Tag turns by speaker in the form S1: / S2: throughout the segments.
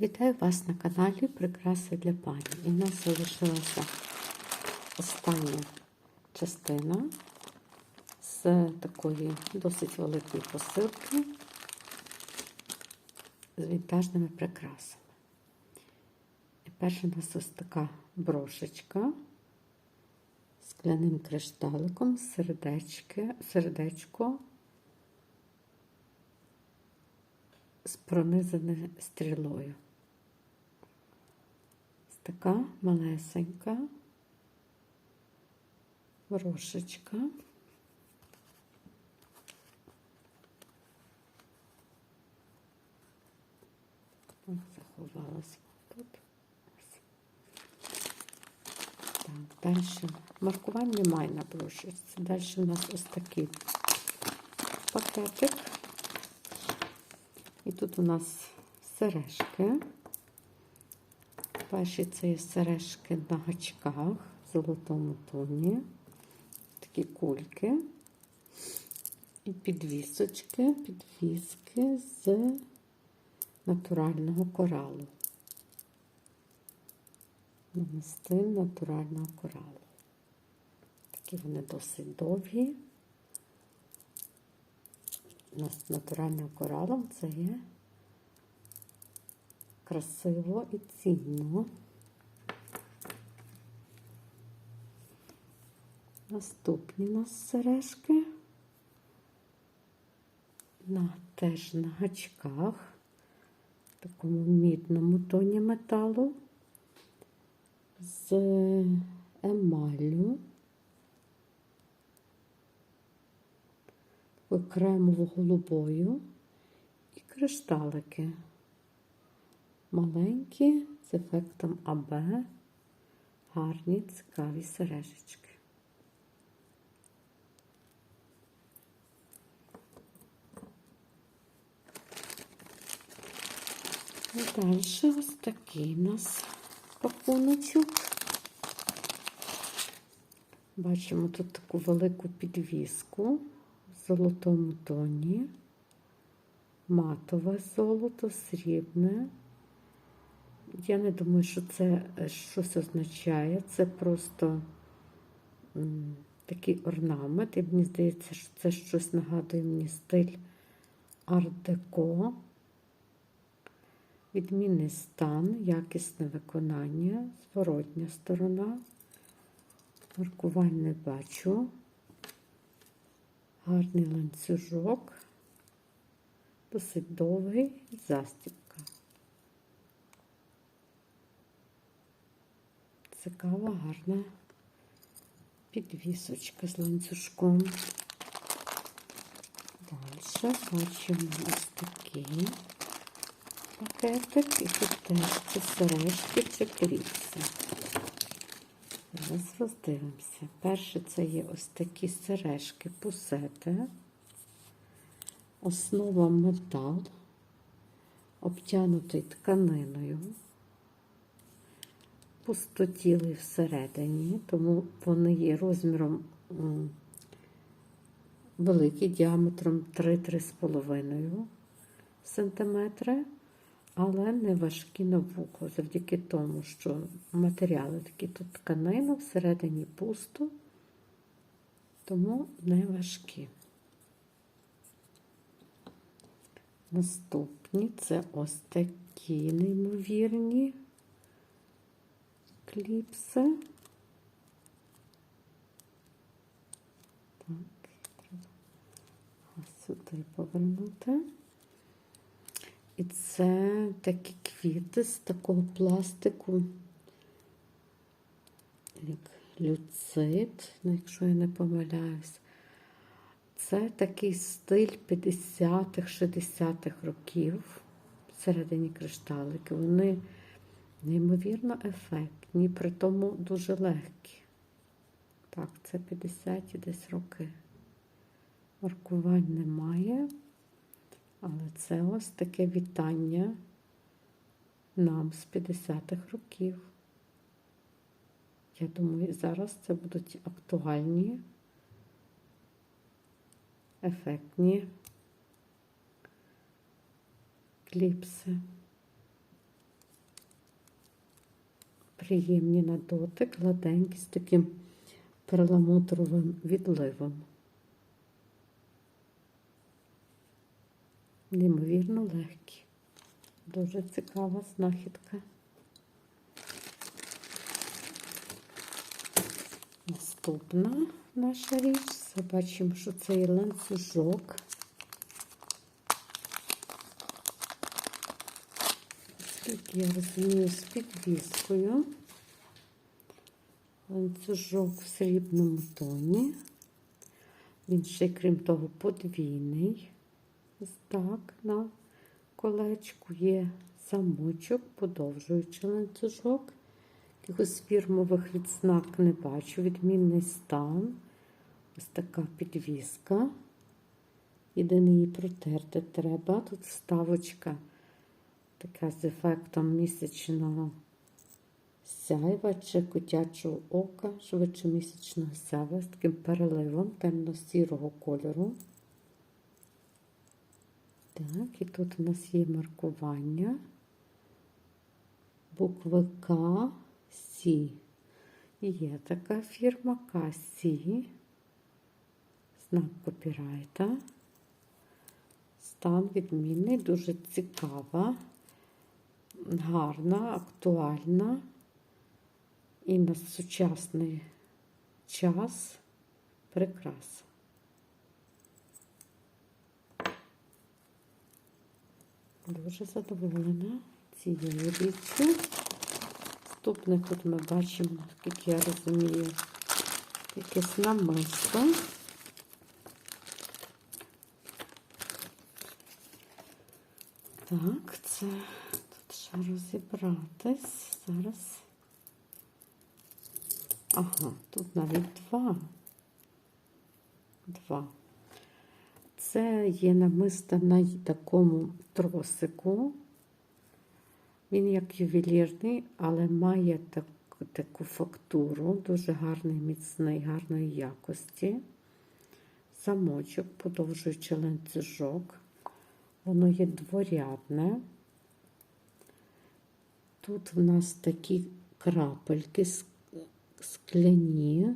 S1: Вітаю вас на каналі Прикраси для пані. І в нас залишилася остання частина з такої досить великої посилки з вінтажними прикрасами. І перша у нас ось така брошечка з скляним кришталиком, сердечки, сердечко з пронизане стрілою. Така малесенька брошечка. Ось заховалась тут. Так, далі. Маркувань немає на брошечці. Далі у нас ось такий пакетик. І тут у нас сережки. Перші це сережки на гачках в золотому тоні. Такі кульки. І підвісочки, підвіски з натурального коралу. Намистин натурального коралу. Такі вони досить довгі. У нас натуральним коралом це є красиво і цінно. Наступні у нас сережки на теж на гачках, в такому мідному тоні металу з емаллю. кремово-голубою і кришталики. Маленькі з ефектом АБ, гарні, цікаві сережечки. І далі ось такий у нас пакуночок. Бачимо тут таку велику підвіску в золотому тоні, матове золото, срібне. Я не думаю, що це щось означає. Це просто такий орнамент. І мені здається, що це щось нагадує мені стиль арт-деко. Відмінний стан, якісне виконання, зворотня сторона. Маркувань не бачу. Гарний ланцюжок, досить довгий застібка. Цікава, гарна підвісочка з ланцюжком. Далі бачимо ось такий пакетик, і тут теж це сережки чи кліпси. Зараз роздивимося. Перше це є ось такі сережки пусети, основа метал, обтянутий тканиною, пустотілий всередині, тому вони є розміром великий, діаметром 3-3,5 см але не важкі на вухо, завдяки тому, що матеріали такі тут тканина, всередині пусто, тому не важкі. Наступні це ось такі неймовірні кліпси. Так, треба сюди повернути. І це такі квіти з такого пластику, як люцит, ну, якщо я не помиляюсь. Це такий стиль 50-х, 60-х років всередині кришталики. Вони неймовірно ефектні, при тому дуже легкі. Так, це 50-ті десь роки. Маркувань немає. Але це ось таке вітання нам з 50-х років. Я думаю, зараз це будуть актуальні, ефектні кліпси. Приємні на дотик, гладенькі, з таким перламутровим відливом. Неймовірно легкі. Дуже цікава знахідка. Наступна наша річ. Це бачимо, що це є ланцюжок. Скільки я розумію, з підвіскою. Ланцюжок в срібному тоні. Він ще, крім того, подвійний. Ось так, на колечку є замочок, подовжуючи ланцюжок. Якихось фірмових відзнак не бачу. Відмінний стан. Ось така підвіска. Єдине її протерти треба. Тут вставочка така з ефектом місячного сяйва чи котячого ока, швидше місячного сяйва з таким переливом темно-сірого кольору. Так, і тут у нас є маркування букви К, Сі. Є така фірма Касі. Знак копірайта. Стан відмінний, дуже цікава, гарна, актуальна і на сучасний час прикраса. Дуже задоволена цією річчю. Наступне тут ми бачимо, скільки я розумію, якесь намисто. Так, це розібратись. Зараз. Ага, тут навіть два. Два. Це є намисто на такому тросику. Він як ювелірний, але має так, таку фактуру, дуже гарний, міцний, гарної якості. Замочок, подовжуючи ланцюжок. Воно є дворядне. Тут в нас такі крапельки скляні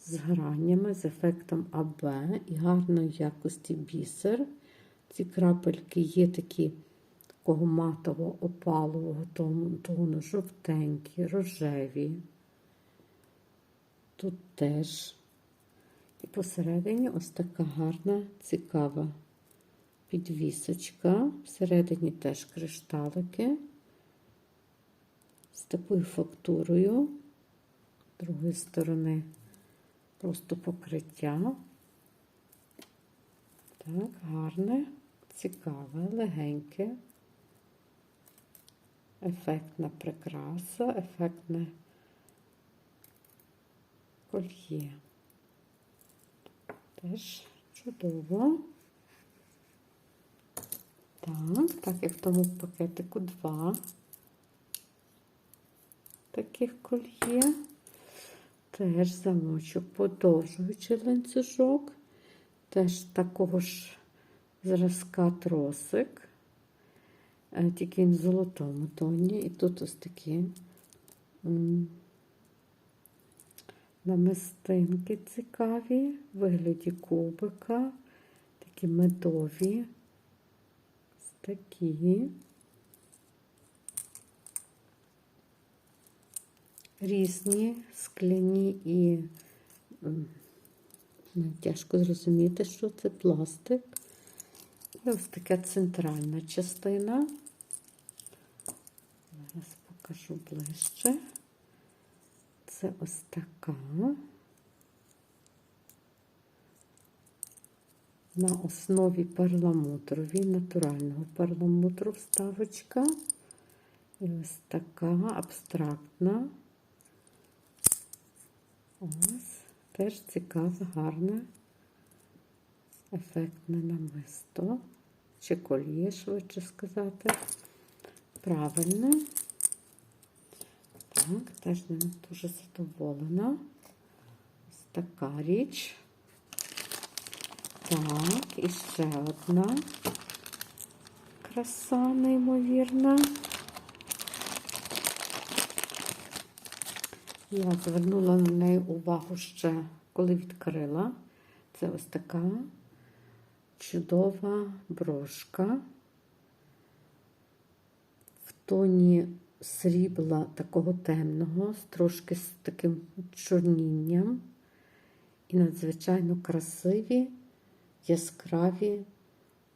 S1: з гранями, з ефектом АБ і гарної якості бісер. Ці крапельки є такі такого матового опалового тону, жовтенькі, рожеві. Тут теж. І посередині ось така гарна, цікава підвісочка. Всередині теж кришталики з такою фактурою. З другої сторони просто покриття. Так, гарне, цікаве, легеньке, ефектна прикраса, ефектне кольє. Теж чудово. Так, так як в тому пакетику два таких кольє. Теж замочу, подовжуючи ланцюжок, теж такого ж зразка тросик, е, тільки в золотому тоні. І тут ось такі намистинки цікаві, в вигляді кубика, такі медові такі. Різні, скляні і тяжко зрозуміти, що це пластик. І ось така центральна частина. Зараз покажу ближче. Це ось така. на основі перламутрові, натурального перламутру вставочка. І ось така абстрактна. Ось, теж цікаве, гарне, ефектне намисто. Чи коліє, швидше сказати. Правильне. Так, теж ним дуже задоволена. Ось така річ. Так, і ще одна краса, неймовірна. Я звернула на неї увагу ще, коли відкрила. Це ось така чудова брошка в тоні срібла такого темного, з трошки з таким чорнінням. І надзвичайно красиві, яскраві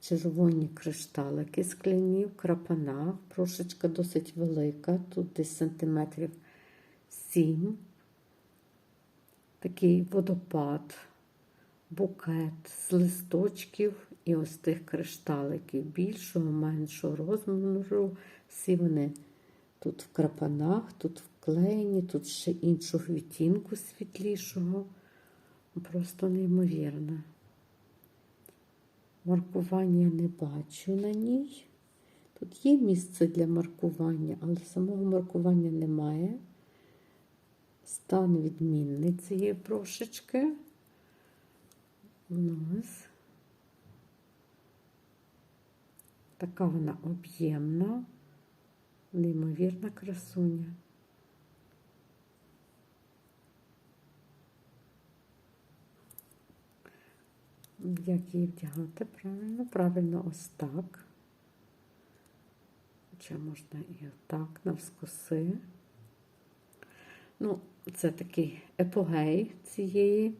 S1: червоні кришталики скляні в крапанах. Брошечка досить велика, тут десь сантиметрів 7. Такий водопад, букет з листочків і ось тих кришталиків більшого, меншого розміру. Всі вони тут в крапанах, тут вклеєні, тут ще іншого відтінку світлішого. Просто неймовірно. Маркування не бачу на ній. Тут є місце для маркування, але самого маркування немає. Стан відмінний цієї брошечки. Ну, ось. Така вона об'ємна, неймовірна красуня. Як її вдягати правильно? Правильно ось так. Хоча можна і отак, навскоси. Ну, це такий епогей цієї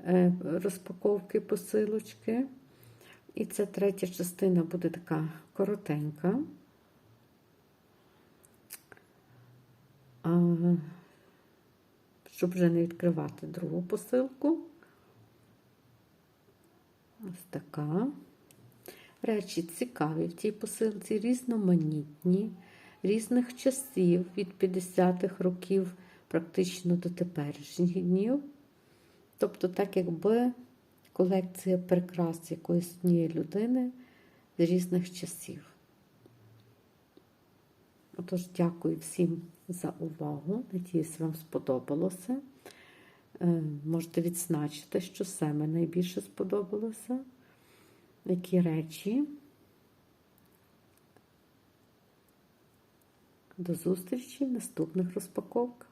S1: е, розпаковки посилочки. І ця третя частина буде така коротенька. Щоб вже не відкривати другу посилку. Ось така. Речі цікаві в цій посилці, різноманітні, різних часів від 50-х років практично до теперішніх днів. Тобто, так якби колекція прикрас якоїсь однієї людини з різних часів. Отож, дякую всім за увагу. Надіюсь, вам сподобалося. Е, Можете відзначити, що саме найбільше сподобалося, які речі. До зустрічі в наступних розпаковках.